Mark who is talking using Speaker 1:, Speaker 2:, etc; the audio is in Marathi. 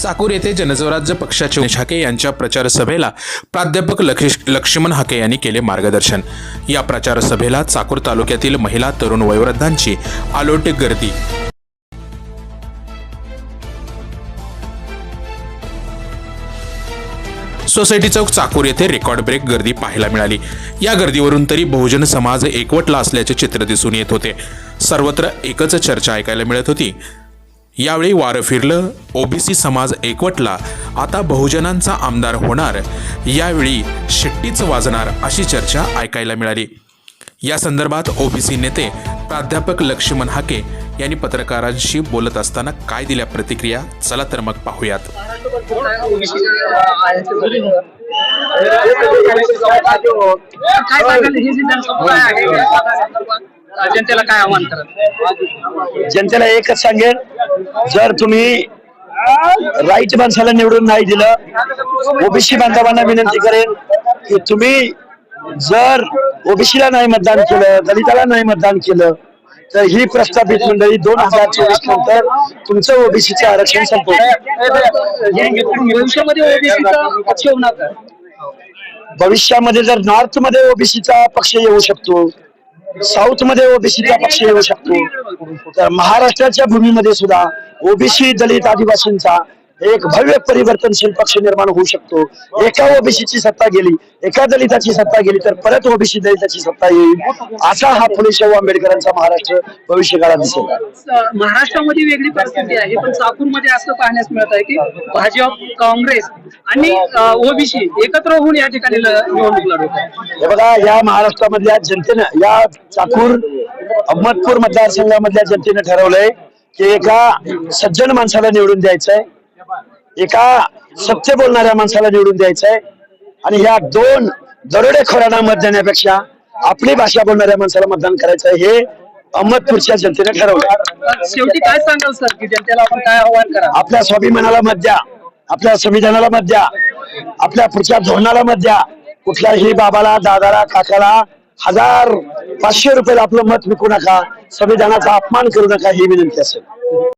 Speaker 1: चाकूर येथे जनस्वराज्य पक्षाचे हाके यांच्या प्रचार सभेला प्राध्यापक लक्ष लक्ष्मण हाके यांनी केले मार्गदर्शन. या प्रचार सभेला चाकूर तालुक्यातील महिला तरुण वयोवृद्धांची आलोटिक गर्दी. सोसायटी चौक चाकूर येथे रेकॉर्ड ब्रेक गर्दी पाहायला मिळाली. या गर्दीवरून तरी बहुजन समाज एकवटला असल्याचे चित्र दिसून येत होते. सर्वत्र एकच चर्चा ऐकायला मिळत होती. यावेळी वारं फिरलं ओबीसी समाज एकवटला आता बहुजनांचा आमदार होणार. यावेळी शिट्टीच वाजणार अशी चर्चा ऐकायला मिळाली. या संदर्भात ओबीसी नेते प्राध्यापक लक्ष्मण हाके यांनी पत्रकारांशी बोलत असताना काय दिल्या प्रतिक्रिया? चला तर मग पाहूयात.
Speaker 2: सांगाल जनतेला काय आव्हान करत?
Speaker 3: जनतेला एकच सांगेन जर तुम्ही राईट माणसाला निवडून नाही दिलं ओबीसी बांधवांना विनंती करेन की तुम्ही जर ओबीसीला नाही मतदान केलं दलिताला नाही मतदान केलं तर ही प्रस्थापित मंडळी दोन हजार चोवीस नंतर तुमचं ओबीसीचे आरक्षण संपवलं
Speaker 2: भविष्यामध्ये
Speaker 3: जर नॉर्थमध्ये ओबीसीचा पक्ष येऊ शकतो साऊथमध्ये ओबीसीचा पक्ष येऊ शकतो. तर महाराष्ट्राच्या भूमीमध्ये सुद्धा ओबीसी दलित आदिवासींचा एक भव्य परिवर्तनशील पक्ष निर्माण होऊ शकतो. एका ओबीसीची सत्ता गेली एका दलिताची सत्ता गेली तर परत ओबीसी दलिताची सत्ता येईल असा हा फुले शाहू आंबेडकरांचा महाराष्ट्र भविष्य काळात दिसेल.
Speaker 2: महाराष्ट्रामध्ये वेगळी परिस्थिती आहे पण चाकूरमध्ये असं पाहण्यास मिळत आहे की भाजप काँग्रेस आणि ओबीसी एकत्र होऊन या ठिकाणी निवडणूक लढवत
Speaker 3: हे बघा या महाराष्ट्रामधल्या जनतेनं या चाकूर अहमदपूर मतदारसंघामधल्या जनतेनं ठरवलंय की एका सज्जन माणसाला निवडून द्यायचंय. एका सत्य बोलणाऱ्या माणसाला निवडून द्यायचंय. आणि ह्या दोन दरोडेखोरांना मत देण्यापेक्षा आपली भाषा बोलणाऱ्या माणसाला मतदान करायचंय हे अहमदपूरच्या जनतेने ठरवलंय.
Speaker 2: शेवटी काय सांगाल सर? की जनतेला आपण काय आव्हान करा
Speaker 3: आपल्या स्वाभिमानाला मत द्या. आपल्या संविधानाला मत द्या. आपल्या पुढच्या धोरणाला मत द्या. कुठल्याही बाबाला दादाला काकाला हजार पाचशे रुपयाला आपलं मत विकू नका. संविधानाचा अपमान करू नका ही विनंती असेल.